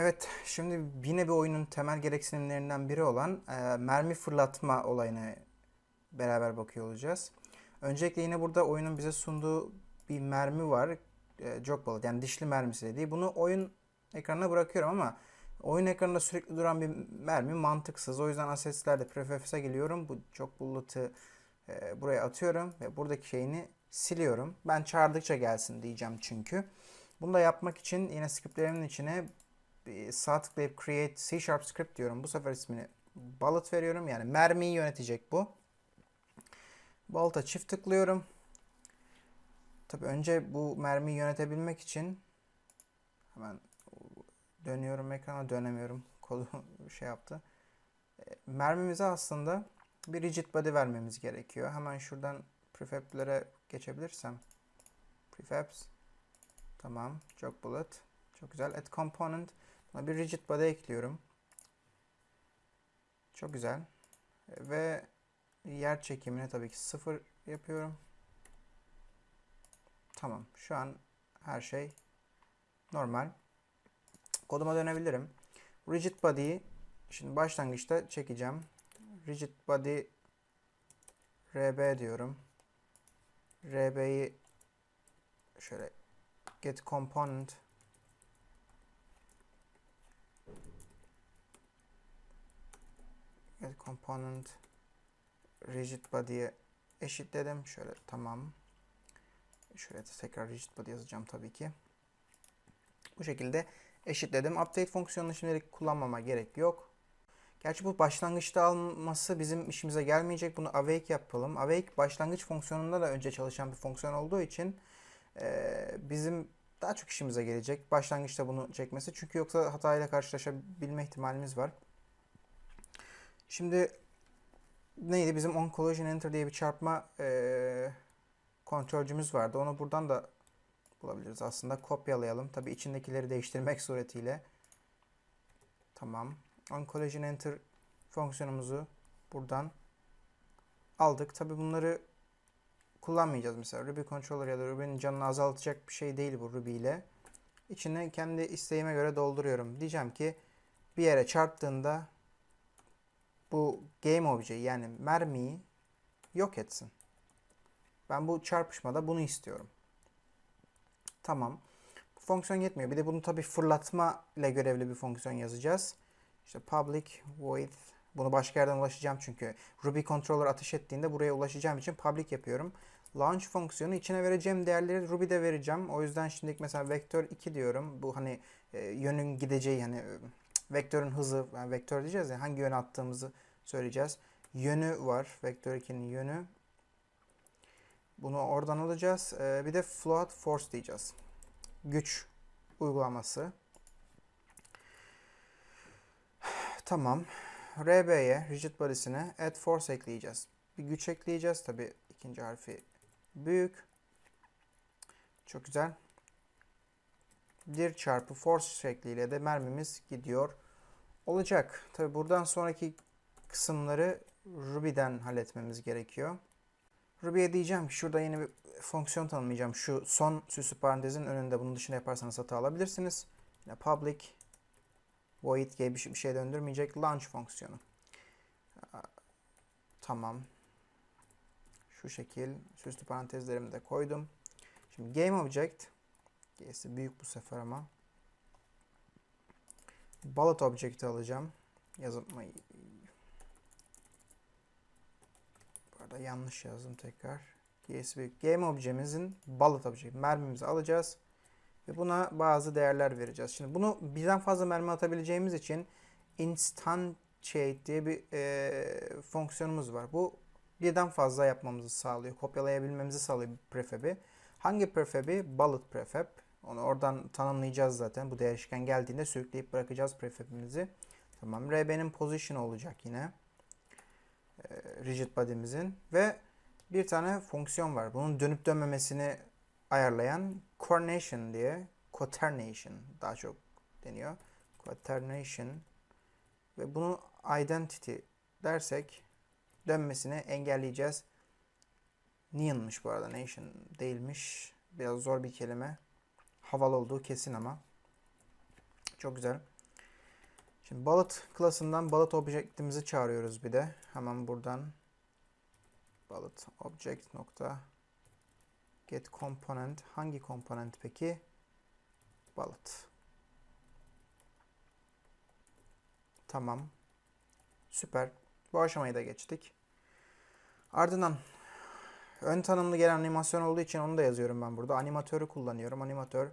Evet, şimdi yine bir oyunun temel gereksinimlerinden biri olan e, mermi fırlatma olayına beraber bakıyor olacağız. Öncelikle yine burada oyunun bize sunduğu bir mermi var. E, jog bullet yani dişli mermisi dediği. Bunu oyun ekranına bırakıyorum ama oyun ekranında sürekli duran bir mermi mantıksız. O yüzden assets'lerde prefabs'e geliyorum. Bu jog bullet'ı e, buraya atıyorum ve buradaki şeyini siliyorum. Ben çağırdıkça gelsin diyeceğim çünkü. Bunu da yapmak için yine scriptlerimin içine sağ tıklayıp create C Sharp script diyorum. Bu sefer ismini bullet veriyorum. Yani mermiyi yönetecek bu. Bullet'a çift tıklıyorum. Tabi önce bu mermiyi yönetebilmek için hemen dönüyorum ekrana dönemiyorum. Kolu şey yaptı. E, Mermimize aslında bir rigid body vermemiz gerekiyor. Hemen şuradan prefab'lere geçebilirsem. Prefabs. Tamam. Jog bullet. Çok güzel. Add component. Buna bir rigid body ekliyorum. Çok güzel. Ve yer çekimini tabii ki sıfır yapıyorum. Tamam. Şu an her şey normal. Koduma dönebilirim. Rigid body'yi şimdi başlangıçta çekeceğim. Rigid body RB diyorum. RB'yi şöyle get component get component rigid body'ye eşitledim. Şöyle tamam. De tekrar rigid body yazacağım tabii ki. Bu şekilde eşitledim. Update fonksiyonunu şimdilik kullanmama gerek yok. Gerçi bu başlangıçta alması bizim işimize gelmeyecek. Bunu awake yapalım. Awake başlangıç fonksiyonunda da önce çalışan bir fonksiyon olduğu için e, bizim daha çok işimize gelecek. Başlangıçta bunu çekmesi. Çünkü yoksa hatayla karşılaşabilme ihtimalimiz var. Şimdi neydi? Bizim on collision enter diye bir çarpma e, kontrolcümüz vardı. Onu buradan da bulabiliriz aslında. Kopyalayalım. Tabii içindekileri değiştirmek suretiyle. Tamam. On collision enter fonksiyonumuzu buradan aldık. Tabii bunları kullanmayacağız mesela. Ruby controller ya da Ruby'nin canını azaltacak bir şey değil bu Ruby ile. İçine kendi isteğime göre dolduruyorum. Diyeceğim ki bir yere çarptığında bu game objeyi yani mermiyi yok etsin. Ben bu çarpışmada bunu istiyorum. Tamam. Bu fonksiyon yetmiyor. Bir de bunu tabii fırlatma ile görevli bir fonksiyon yazacağız. İşte public void bunu başka yerden ulaşacağım çünkü Ruby controller ateş ettiğinde buraya ulaşacağım için public yapıyorum. Launch fonksiyonu içine vereceğim değerleri Ruby'de vereceğim. O yüzden şimdi mesela vektör 2 diyorum. Bu hani e, yönün gideceği hani vektörün hızı yani vektör diyeceğiz ya hangi yöne attığımızı söyleyeceğiz. Yönü var. Vektör 2'nin yönü. Bunu oradan alacağız. E, bir de float force diyeceğiz. Güç uygulaması. Tamam. RB'ye, rigid body'sine add force ekleyeceğiz. Bir güç ekleyeceğiz. Tabi ikinci harfi büyük. Çok güzel. Bir çarpı force şekliyle de mermimiz gidiyor olacak. Tabi buradan sonraki kısımları Ruby'den halletmemiz gerekiyor. Ruby'ye diyeceğim ki şurada yeni bir fonksiyon tanımlayacağım. Şu son süslü parantezin önünde bunun dışında yaparsanız hata alabilirsiniz. Yine public void gibi şey, bir şey döndürmeyecek launch fonksiyonu. Tamam. Şu şekil süslü parantezlerimi de koydum. Şimdi game object G'si büyük bu sefer ama. Bullet object'i alacağım. Yazmayı Bu arada yanlış yazdım tekrar. G'si büyük. Game objemizin bullet object mermimizi alacağız. Ve buna bazı değerler vereceğiz. Şimdi bunu birden fazla mermi atabileceğimiz için instantiate diye bir e, fonksiyonumuz var. Bu birden fazla yapmamızı sağlıyor. Kopyalayabilmemizi sağlıyor prefab'i. Hangi prefab'i? Bullet prefab. Onu oradan tanımlayacağız zaten. Bu değişken geldiğinde sürükleyip bırakacağız prefab'imizi. Tamam. RB'nin position olacak yine. E, rigid body'mizin. Ve bir tane fonksiyon var. Bunun dönüp dönmemesini ayarlayan coordination diye quaternation daha çok deniyor. Quaternation ve bunu identity dersek dönmesini engelleyeceğiz. Neon'mış bu arada. Nation değilmiş. Biraz zor bir kelime. Havalı olduğu kesin ama. Çok güzel. Şimdi bullet klasından bullet objektimizi çağırıyoruz bir de. Hemen buradan bullet object nokta get component hangi komponent peki? Bullet. Tamam. Süper. Bu aşamayı da geçtik. Ardından ön tanımlı gelen animasyon olduğu için onu da yazıyorum ben burada. Animatörü kullanıyorum. Animatör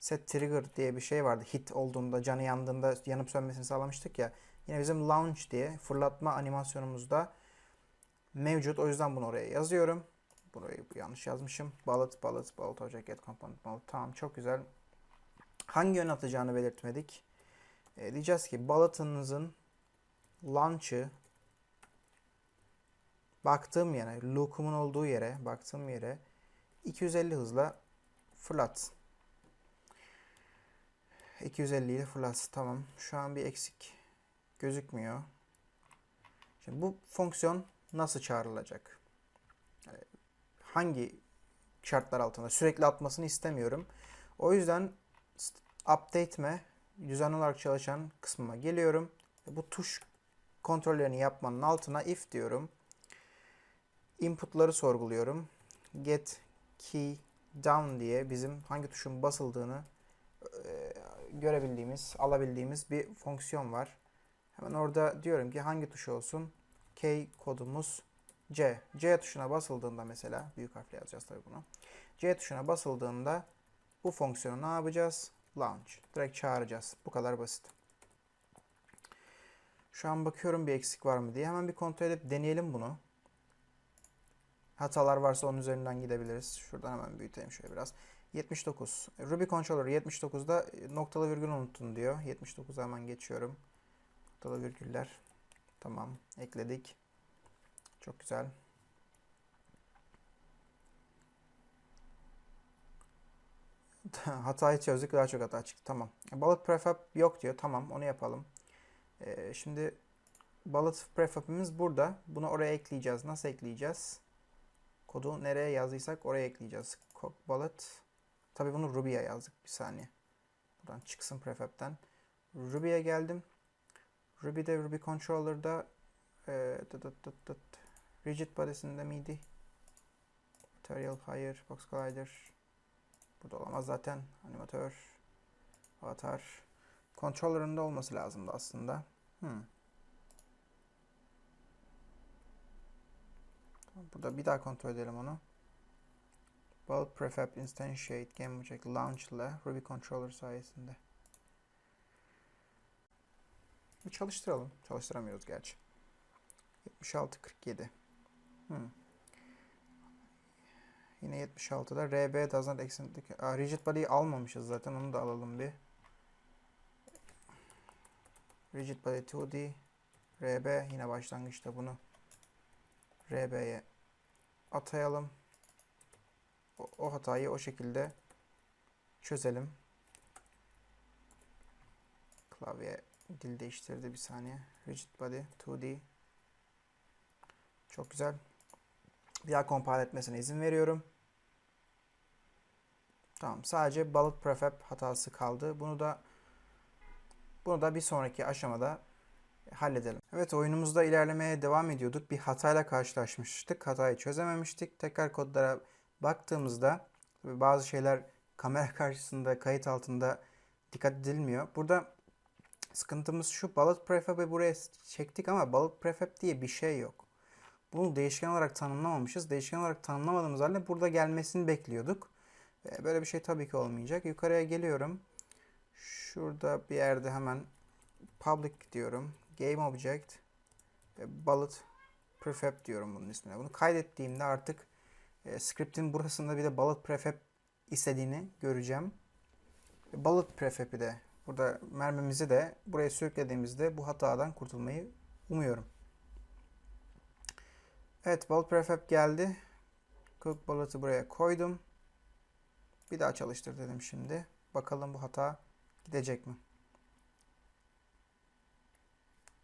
set trigger diye bir şey vardı. Hit olduğunda, canı yandığında yanıp sönmesini sağlamıştık ya. Yine bizim launch diye fırlatma animasyonumuzda mevcut. O yüzden bunu oraya yazıyorum. Burayı yanlış yazmışım. Bullet, bullet, bullet object get component bullet. Tamam çok güzel. Hangi yön atacağını belirtmedik. E, diyeceğiz ki bullet'ınızın launch'ı baktığım yere, loop'umun olduğu yere, baktığım yere 250 hızla fırlat. 250 ile fırlat. Tamam. Şu an bir eksik gözükmüyor. Şimdi bu fonksiyon nasıl çağrılacak? Yani hangi şartlar altında? Sürekli atmasını istemiyorum. O yüzden update'me düzenli olarak çalışan kısmıma geliyorum. Bu tuş kontrollerini yapmanın altına if diyorum. Input'ları sorguluyorum. Get key down diye bizim hangi tuşun basıldığını e, görebildiğimiz, alabildiğimiz bir fonksiyon var. Hemen orada diyorum ki hangi tuş olsun? K kodumuz C. C tuşuna basıldığında mesela, büyük harfle yazacağız tabii bunu. C tuşuna basıldığında bu fonksiyonu ne yapacağız? Launch. Direkt çağıracağız. Bu kadar basit. Şu an bakıyorum bir eksik var mı diye. Hemen bir kontrol edip deneyelim bunu. Hatalar varsa onun üzerinden gidebiliriz. Şuradan hemen büyütelim şöyle biraz. 79. Ruby Controller 79'da noktalı virgül unuttun diyor. 79'a hemen geçiyorum. Noktalı virgüller. Tamam. Ekledik. Çok güzel. Hatayı çözdük. Daha çok hata çıktı. Tamam. Bullet prefab yok diyor. Tamam. Onu yapalım. Ee, şimdi bullet prefab'imiz burada. Bunu oraya ekleyeceğiz. Nasıl ekleyeceğiz? Kodu nereye yazdıysak oraya ekleyeceğiz. Bullet. Tabi bunu Ruby'ye yazdık. Bir saniye. Buradan çıksın prefab'den. Ruby'ye geldim. Ruby'de Ruby Controller'da e, dıt dıt dıt dıt, rigid body'sinde miydi? Material Higher, Box Collider. Burada olamaz zaten. Animatör, avatar. Controller'ında olması lazımdı aslında. Hmm. Burada bir daha kontrol edelim onu. Bullet Prefab Instantiate Game Object Launch ile Ruby Controller sayesinde. Bir çalıştıralım. Çalıştıramıyoruz gerçi. 76-47. Hmm. Yine 76'da RB doesn't extend Aa, rigid body'yi almamışız zaten. Onu da alalım bir. Rigid body 2D RB yine başlangıçta bunu RB'ye atayalım. O, o hatayı o şekilde çözelim. Klavye dil değiştirdi bir saniye. Rigid body 2D çok güzel. Bir daha compile etmesine izin veriyorum. Tamam. Sadece bullet prefab hatası kaldı. Bunu da bunu da bir sonraki aşamada halledelim. Evet oyunumuzda ilerlemeye devam ediyorduk. Bir hatayla karşılaşmıştık. Hatayı çözememiştik. Tekrar kodlara baktığımızda bazı şeyler kamera karşısında, kayıt altında dikkat edilmiyor. Burada sıkıntımız şu. Bullet prefab'ı buraya çektik ama bullet prefab diye bir şey yok. Bunu değişken olarak tanımlamamışız. Değişken olarak tanımlamadığımız halde burada gelmesini bekliyorduk. Böyle bir şey tabii ki olmayacak. Yukarıya geliyorum. Şurada bir yerde hemen public diyorum. Game object bullet prefab diyorum bunun ismine. Bunu kaydettiğimde artık e, script'in burasında bir de bullet prefab istediğini göreceğim. Bullet prefab'i de burada mermimizi de buraya sürüklediğimizde bu hatadan kurtulmayı umuyorum. Evet bullet prefab geldi. Cook bullet'ı buraya koydum. Bir daha çalıştır dedim şimdi. Bakalım bu hata gidecek mi?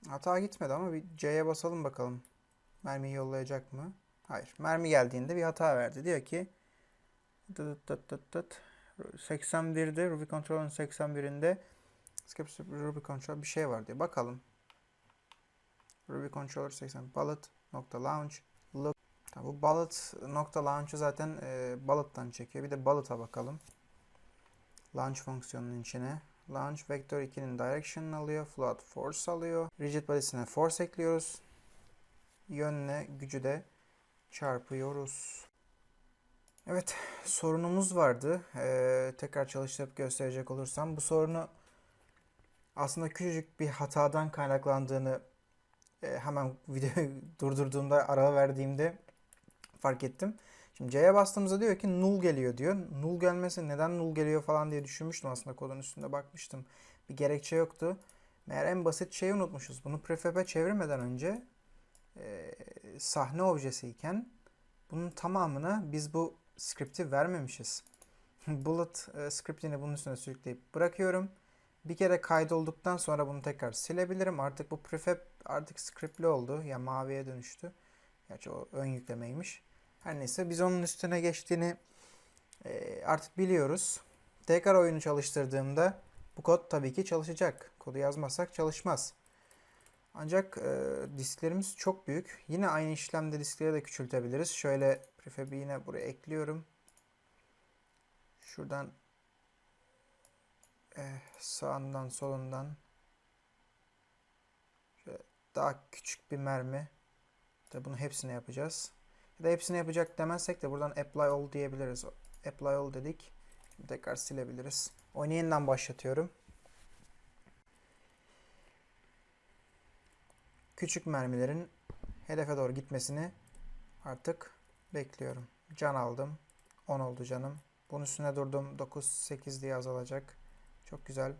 Hata gitmedi ama bir C'ye basalım bakalım. Mermiyi yollayacak mı? Hayır. Mermi geldiğinde bir hata verdi. Diyor ki 81'de Ruby Controller'ın 81'inde Script Ruby control bir şey var diyor. Bakalım. Ruby controller 80 bullet nokta launch look. Tamam, bu bullet nokta launch'u zaten e, bullet'tan çekiyor. Bir de bullet'a bakalım. Launch fonksiyonunun içine. Launch vektör 2'nin direction'ını alıyor. Float force alıyor. Rigid body'sine force ekliyoruz. Yönle gücü de çarpıyoruz. Evet, sorunumuz vardı. Ee, tekrar çalıştırıp gösterecek olursam bu sorunu aslında küçücük bir hatadan kaynaklandığını e, hemen videoyu durdurduğumda ara verdiğimde fark ettim. Şimdi C'ye bastığımızda diyor ki null geliyor diyor. Null gelmesi neden null geliyor falan diye düşünmüştüm aslında kodun üstünde bakmıştım. Bir gerekçe yoktu. Meğer en basit şeyi unutmuşuz. Bunu prefab'e çevirmeden önce e, sahne objesiyken bunun tamamına biz bu script'i vermemişiz. Bullet e, script'ini bunun üstüne sürükleyip bırakıyorum. Bir kere kaydolduktan sonra bunu tekrar silebilirim. Artık bu prefab artık script'li oldu. Ya yani maviye dönüştü. Gerçi o ön yüklemeymiş. Her neyse biz onun üstüne geçtiğini e, artık biliyoruz. Tekrar oyunu çalıştırdığımda bu kod tabii ki çalışacak. Kodu yazmazsak çalışmaz. Ancak e, disklerimiz çok büyük. Yine aynı işlemde diskleri de küçültebiliriz. Şöyle prefab'i yine buraya ekliyorum. Şuradan e, sağından solundan şöyle daha küçük bir mermi. Tabi bunu hepsine yapacağız. Ya da hepsini yapacak demezsek de buradan apply all diyebiliriz. Apply all dedik. Tekrar silebiliriz. Oyunu yeniden başlatıyorum. Küçük mermilerin hedefe doğru gitmesini artık bekliyorum. Can aldım. 10 oldu canım. Bunun üstüne durdum. 9, 8 diye azalacak. Çok güzel.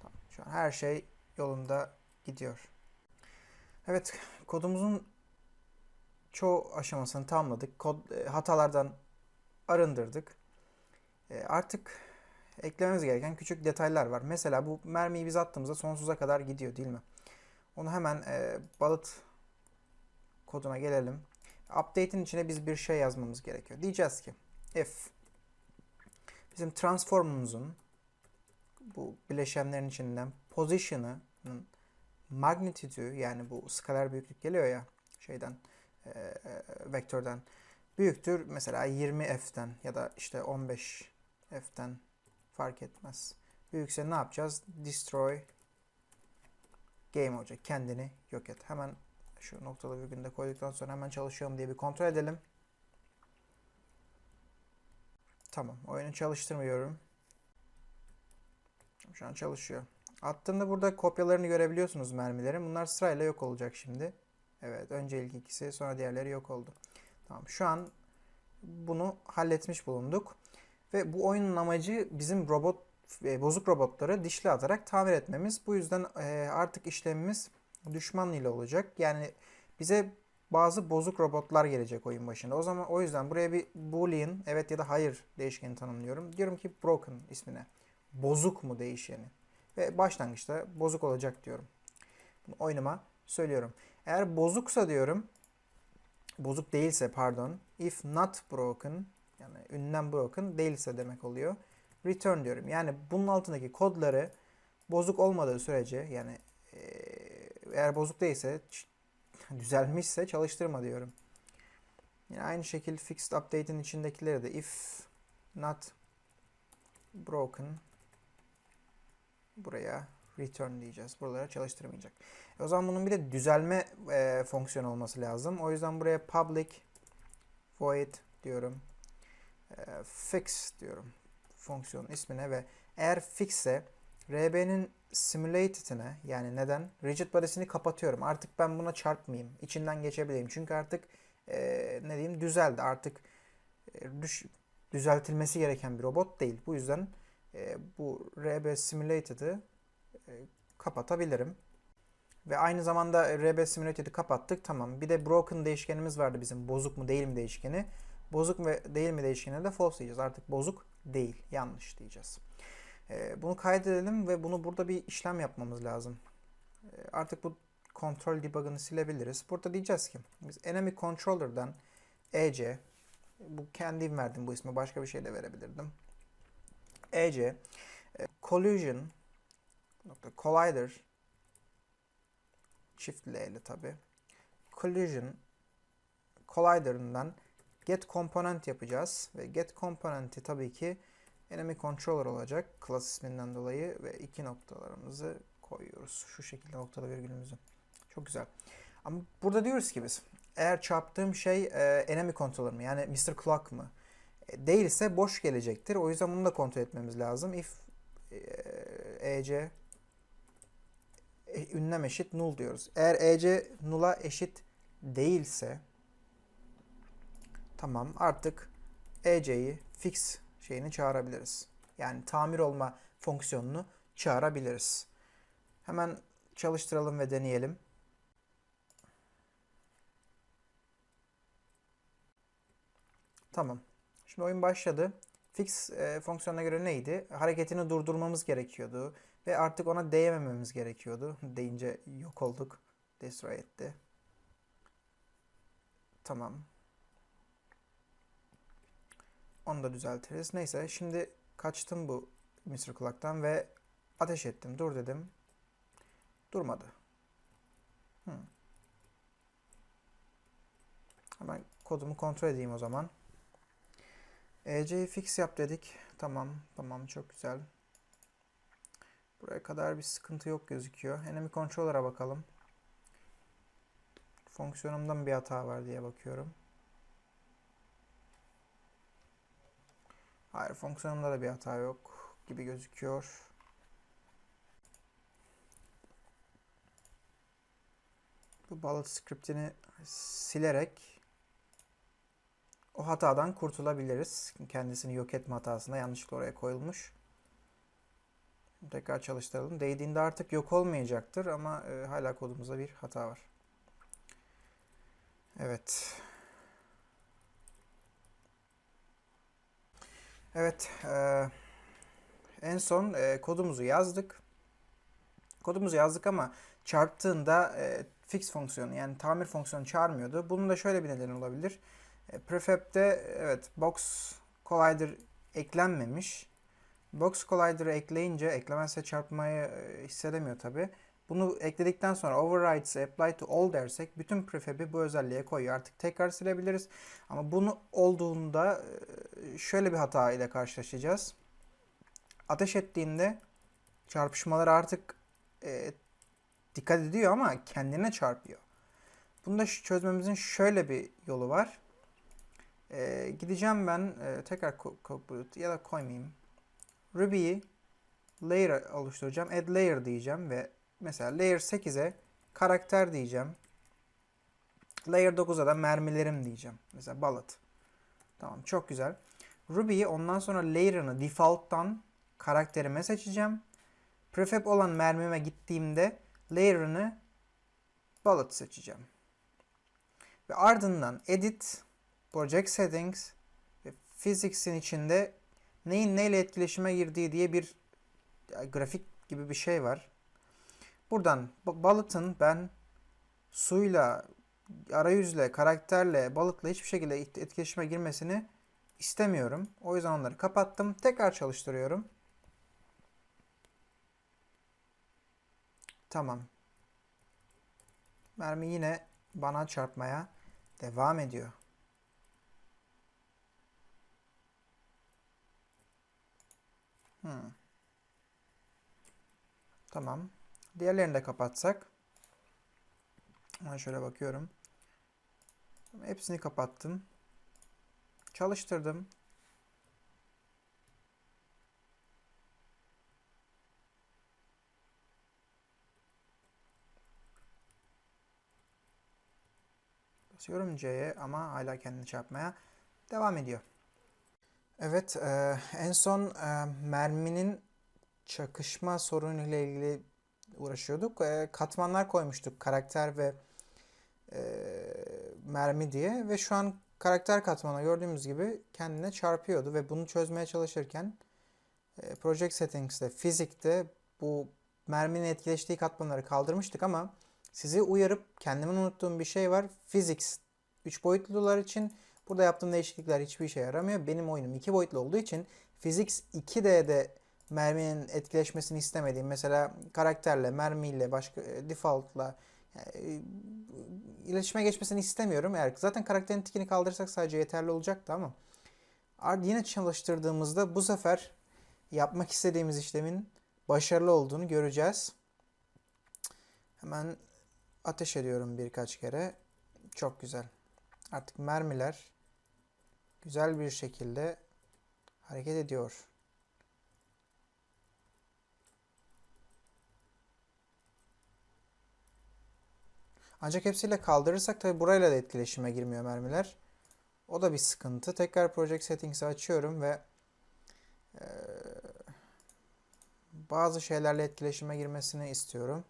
Tamam. Şu an her şey yolunda gidiyor. Evet, kodumuzun çoğu aşamasını tamamladık. Kod e, hatalardan arındırdık. E, artık eklememiz gereken küçük detaylar var. Mesela bu mermiyi biz attığımızda sonsuza kadar gidiyor değil mi? Onu hemen e, balıt koduna gelelim. Update'in içine biz bir şey yazmamız gerekiyor. Diyeceğiz ki if bizim transformumuzun bu bileşenlerin içinden position'ının magnitude'ü yani bu skaler büyüklük geliyor ya şeyden e, vektörden büyüktür. Mesela 20f'ten ya da işte 15f'ten fark etmez. Büyükse ne yapacağız? Destroy game olacak. Kendini yok et. Hemen şu noktalı virgülünde koyduktan sonra hemen çalışıyorum diye bir kontrol edelim. Tamam. Oyunu çalıştırmıyorum. Şu an çalışıyor. Attığımda burada kopyalarını görebiliyorsunuz mermilerin. Bunlar sırayla yok olacak şimdi. Evet. Önce ilk ikisi sonra diğerleri yok oldu. Tamam. Şu an bunu halletmiş bulunduk. Ve bu oyunun amacı bizim robot e, bozuk robotları dişli atarak tamir etmemiz. Bu yüzden e, artık işlemimiz düşman ile olacak. Yani bize bazı bozuk robotlar gelecek oyun başında. O zaman o yüzden buraya bir boolean evet ya da hayır değişkeni tanımlıyorum. Diyorum ki broken ismine. Bozuk mu değişeni? Ve başlangıçta bozuk olacak diyorum. Bunu oyunuma söylüyorum. Eğer bozuksa diyorum bozuk değilse pardon if not broken yani ünlem broken değilse demek oluyor. Return diyorum. Yani bunun altındaki kodları bozuk olmadığı sürece yani eğer bozuk değilse düzelmişse çalıştırma diyorum. Yine aynı şekilde fixed update'in içindekileri de if not broken buraya return diyeceğiz. Buralara çalıştırmayacak. O zaman bunun bir de düzelme e, fonksiyonu olması lazım. O yüzden buraya public void diyorum. E, fix diyorum fonksiyonun ismine ve eğer fixse RB'nin simulated'ine yani neden? Rigid body'sini kapatıyorum. Artık ben buna çarpmayayım. İçinden geçebileyim. Çünkü artık e, ne diyeyim düzeldi. Artık e, düş, düzeltilmesi gereken bir robot değil. Bu yüzden e, bu RB simulated'ı e, kapatabilirim. Ve aynı zamanda RB simulated'ı kapattık. Tamam. Bir de broken değişkenimiz vardı bizim. Bozuk mu değil mi değişkeni. Bozuk mu değil mi değişkenine de false diyeceğiz. Artık bozuk değil. Yanlış diyeceğiz. Ee, bunu kaydedelim ve bunu burada bir işlem yapmamız lazım. Ee, artık bu kontrol debug'ını silebiliriz. Burada diyeceğiz ki biz enemy controller'dan ec bu kendim verdim bu ismi başka bir şey de verebilirdim. ec E, collision collider çift L'li tabi. Collision collider'ından get component yapacağız ve get component'i tabii ki enemy controller olacak class isminden dolayı ve iki noktalarımızı koyuyoruz. Şu şekilde noktalı virgülümüzü. Çok güzel. Ama burada diyoruz ki biz eğer çarptığım şey e, enemy controller mı yani Mr. Clock mı? E, değilse boş gelecektir. O yüzden bunu da kontrol etmemiz lazım. If e, ec ünlem eşit null diyoruz. Eğer ec null'a eşit değilse tamam artık ec'yi fix şeyini çağırabiliriz. Yani tamir olma fonksiyonunu çağırabiliriz. Hemen çalıştıralım ve deneyelim. Tamam. Şimdi oyun başladı. Fix e, fonksiyonuna göre neydi? Hareketini durdurmamız gerekiyordu. Ve artık ona değmememiz gerekiyordu. Deyince yok olduk. Destroy etti. Tamam. Onu da düzeltiriz. Neyse şimdi kaçtım bu Mr. Clock'tan ve ateş ettim. Dur dedim. Durmadı. Hmm. Hemen kodumu kontrol edeyim o zaman. EC'yi fix yap dedik. Tamam. Tamam. Çok güzel. Buraya kadar bir sıkıntı yok gözüküyor. Enemy controller'a bakalım. Fonksiyonumda mı bir hata var diye bakıyorum. Hayır fonksiyonumda da bir hata yok gibi gözüküyor. Bu balık scriptini silerek o hatadan kurtulabiliriz. Kendisini yok etme hatasında yanlışlıkla oraya koyulmuş. Tekrar çalıştıralım. Değdiğinde artık yok olmayacaktır ama e, hala kodumuzda bir hata var. Evet. Evet. E, en son e, kodumuzu yazdık. Kodumuzu yazdık ama çarptığında e, fix fonksiyonu yani tamir fonksiyonu çağırmıyordu. Bunun da şöyle bir nedeni olabilir. E, prefab'de evet box collider eklenmemiş. Box collider'ı ekleyince eklemezse çarpmayı e, hissedemiyor tabi. Bunu ekledikten sonra overrides apply to all dersek bütün prefab'i bu özelliğe koyuyor. Artık tekrar silebiliriz. Ama bunu olduğunda e, şöyle bir hata ile karşılaşacağız. Ateş ettiğinde çarpışmaları artık e, dikkat ediyor ama kendine çarpıyor. Bunu da çözmemizin şöyle bir yolu var. E, gideceğim ben e, tekrar code ya da koymayayım. Ruby'yi layer oluşturacağım. Add layer diyeceğim ve mesela layer 8'e karakter diyeceğim. Layer 9'a da mermilerim diyeceğim. Mesela bullet. Tamam çok güzel. Ruby'yi ondan sonra layer'ını default'tan karakterime seçeceğim. Prefab olan mermime gittiğimde layer'ını bullet seçeceğim. Ve ardından edit, project settings ve physics'in içinde neyin neyle etkileşime girdiği diye bir grafik gibi bir şey var. Buradan balıtın ben suyla, arayüzle, karakterle, balıkla hiçbir şekilde etkileşime girmesini istemiyorum. O yüzden onları kapattım. Tekrar çalıştırıyorum. Tamam. Mermi yine bana çarpmaya devam ediyor. Hmm. Tamam. Diğerlerini de kapatsak. Ben şöyle bakıyorum. Hepsini kapattım. Çalıştırdım. Basıyorum C'ye ama hala kendini çarpmaya devam ediyor. Evet, e, en son e, merminin çakışma sorunu ile ilgili uğraşıyorduk. E, katmanlar koymuştuk karakter ve e, mermi diye ve şu an karakter katmanı gördüğümüz gibi kendine çarpıyordu ve bunu çözmeye çalışırken e, Project Settings'te, fizikte bu merminin etkileştiği katmanları kaldırmıştık ama sizi uyarıp kendimin unuttuğum bir şey var. Physics 3 boyutlular için burada yaptığım değişiklikler hiçbir işe yaramıyor. Benim oyunum 2 boyutlu olduğu için Physics 2D'de merminin etkileşmesini istemediğim mesela karakterle, mermiyle, başka e, default'la yani, e, iletişime geçmesini istemiyorum. Eğer zaten karakterin tikini kaldırırsak sadece yeterli olacaktı ama yine çalıştırdığımızda bu sefer yapmak istediğimiz işlemin başarılı olduğunu göreceğiz. Hemen ateş ediyorum birkaç kere. Çok güzel. Artık mermiler güzel bir şekilde hareket ediyor. Ancak hepsiyle kaldırırsak tabi burayla da etkileşime girmiyor mermiler. O da bir sıkıntı. Tekrar Project Settings'i açıyorum ve eee, bazı şeylerle etkileşime girmesini istiyorum.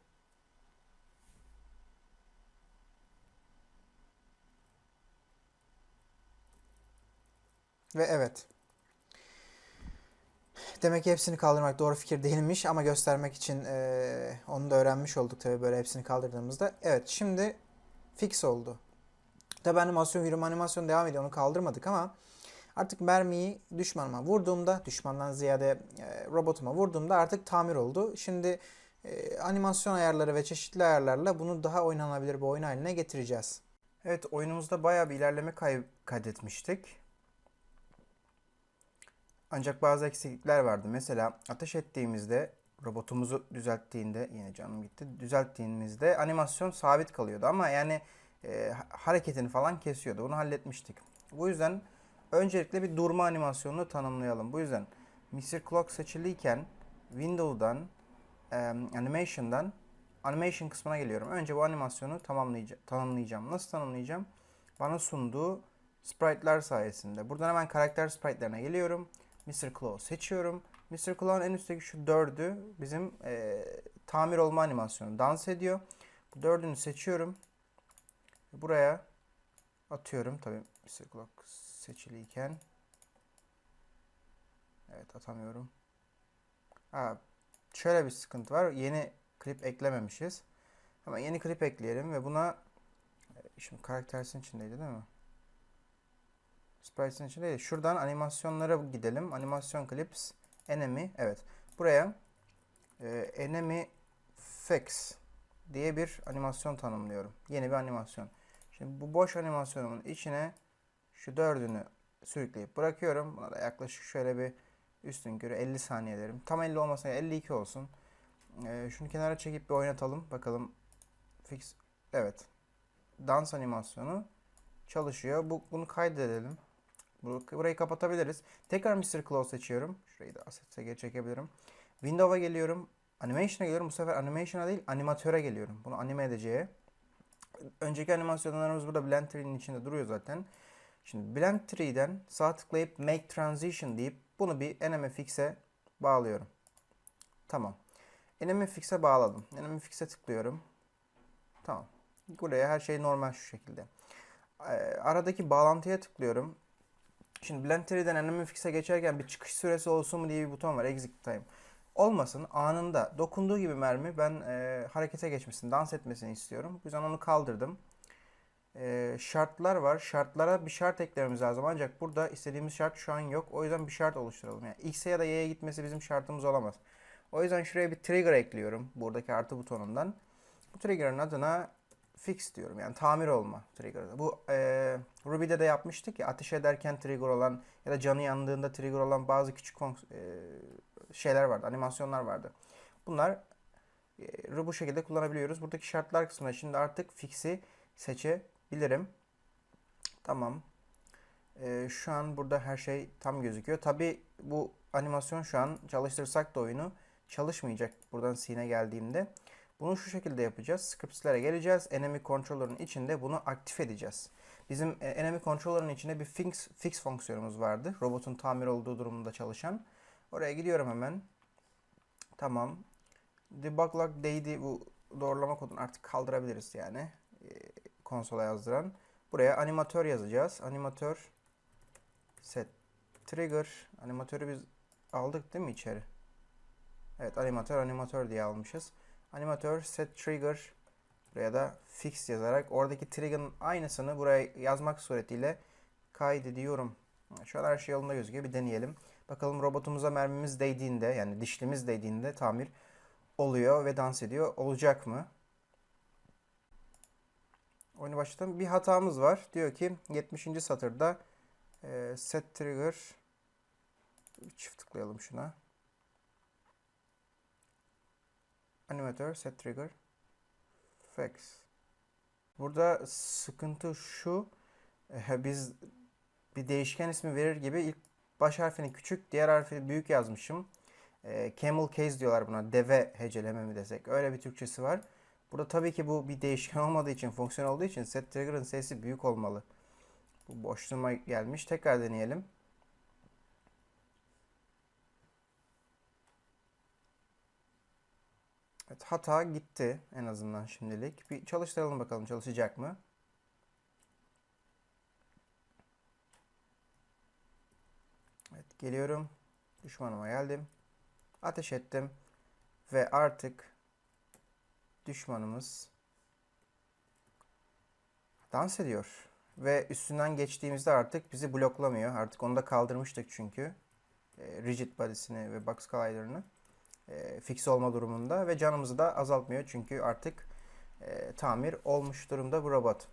Ve evet. Demek ki hepsini kaldırmak doğru fikir değilmiş ama göstermek için eee, onu da öğrenmiş olduk tabii böyle hepsini kaldırdığımızda. Evet şimdi fix oldu. Tabi animasyon, yürüme animasyonu devam ediyor onu kaldırmadık ama artık mermiyi düşmanıma vurduğumda, düşmandan ziyade e, robotuma vurduğumda artık tamir oldu. Şimdi e, animasyon ayarları ve çeşitli ayarlarla bunu daha oynanabilir bir oyun haline getireceğiz. Evet oyunumuzda bayağı bir ilerleme kay- kaydetmiştik. Ancak bazı eksiklikler vardı. Mesela ateş ettiğimizde robotumuzu düzelttiğinde yine canım gitti. Düzelttiğimizde animasyon sabit kalıyordu ama yani e, hareketini falan kesiyordu. Bunu halletmiştik. Bu yüzden öncelikle bir durma animasyonunu tanımlayalım. Bu yüzden Mr. Clock seçiliyken Window'dan e, Animation'dan Animation kısmına geliyorum. Önce bu animasyonu tanımlayacağım. Nasıl tanımlayacağım? Bana sunduğu sprite'ler sayesinde. Buradan hemen karakter sprite'lerine geliyorum. Mr. Claw seçiyorum. Mr. Claw'ın en üstteki şu dördü bizim e, tamir olma animasyonu. Dans ediyor. Bu dördünü seçiyorum. Buraya atıyorum. Tabii Mr. Clock seçiliyken. Evet atamıyorum. Ha, şöyle bir sıkıntı var. Yeni klip eklememişiz. Hemen yeni klip ekleyelim ve buna e, şimdi karaktersin içindeydi değil mi? Sprites'in içindeydi. Şuradan animasyonlara gidelim. Animasyon clips enemy. Evet. Buraya e, enemy fix diye bir animasyon tanımlıyorum. Yeni bir animasyon. Şimdi bu boş animasyonumun içine şu dördünü sürükleyip bırakıyorum. Buna da yaklaşık şöyle bir üstün körü 50 saniye derim. Tam 50 olmasa 52 olsun. Ee, şunu kenara çekip bir oynatalım. Bakalım. Fix. Evet. Dans animasyonu çalışıyor. Bu, bunu kaydedelim. Bu- Burayı kapatabiliriz. Tekrar Mr. Claw seçiyorum. Şurayı da Assets'e geri çekebilirim. Windows'a geliyorum. Animation'a geliyorum. Bu sefer Animation'a değil animatöre geliyorum. Bunu anime edeceğe. Önceki animasyonlarımız burada Blend Tree'nin içinde duruyor zaten. Şimdi Blend Tree'den sağ tıklayıp Make Transition deyip bunu bir Enemy Fix'e bağlıyorum. Tamam. Enemy Fix'e bağladım. Enemy Fix'e tıklıyorum. Tamam. Buraya her şey normal şu şekilde. Ee, aradaki bağlantıya tıklıyorum. Şimdi Blend Tree'den Enemy Fix'e geçerken bir çıkış süresi olsun mu diye bir buton var. Exit Time. Olmasın. Anında dokunduğu gibi mermi ben e, harekete geçmesini, dans etmesini istiyorum. Bu yüzden onu kaldırdım. E, şartlar var. Şartlara bir şart eklememiz lazım. Ancak burada istediğimiz şart şu an yok. O yüzden bir şart oluşturalım. Yani X'e ya da Y'ye gitmesi bizim şartımız olamaz. O yüzden şuraya bir trigger ekliyorum. Buradaki artı butonundan. Bu trigger'ın adına fix diyorum. Yani tamir olma trigger'ı. Bu e, Ruby'de de yapmıştık ya ateş ederken trigger olan ya da canı yandığında trigger olan bazı küçük e, şeyler vardı, animasyonlar vardı. Bunlar e, bu şekilde kullanabiliyoruz. Buradaki şartlar kısmında şimdi artık fix'i seçebilirim. Tamam. E, şu an burada her şey tam gözüküyor. Tabi bu animasyon şu an çalıştırsak da oyunu çalışmayacak buradan scene'e geldiğimde. Bunu şu şekilde yapacağız. Scripts'lere geleceğiz. Enemy controller'ın içinde bunu aktif edeceğiz. Bizim e, enemy controller'ın içinde bir fix, fix fonksiyonumuz vardı. Robotun tamir olduğu durumda çalışan. Oraya gidiyorum hemen. Tamam. Debug log değdi bu doğrulama kodunu artık kaldırabiliriz yani. E, konsola yazdıran. Buraya animatör yazacağız. Animatör set trigger. Animatörü biz aldık değil mi içeri? Evet animatör animatör diye almışız. Animatör set trigger buraya da fix yazarak oradaki trigger'ın aynısını buraya yazmak suretiyle kaydediyorum. Şu an her şey yolunda gözüküyor. Bir deneyelim. Bakalım robotumuza mermimiz değdiğinde yani dişlimiz değdiğinde tamir oluyor ve dans ediyor. Olacak mı? Oyunu başlatalım. Bir hatamız var. Diyor ki 70. satırda e, set trigger çift tıklayalım şuna. Animator set trigger fax. Burada sıkıntı şu. e, biz bir değişken ismi verir gibi ilk baş harfini küçük, diğer harfi büyük yazmışım. E, camel case diyorlar buna. Deve heceleme mi desek. Öyle bir Türkçesi var. Burada tabii ki bu bir değişken olmadığı için, fonksiyon olduğu için set trigger'ın sesi büyük olmalı. Bu boşluğuma gelmiş. Tekrar deneyelim. Evet, hata gitti en azından şimdilik. Bir çalıştıralım bakalım çalışacak mı? Evet, geliyorum. Düşmanıma geldim. Ateş ettim. Ve artık düşmanımız dans ediyor. Ve üstünden geçtiğimizde artık bizi bloklamıyor. Artık onu da kaldırmıştık çünkü. E, rigid body'sini ve box collider'ını e, fix olma durumunda ve canımızı da azaltmıyor çünkü artık e, tamir olmuş durumda bu robot.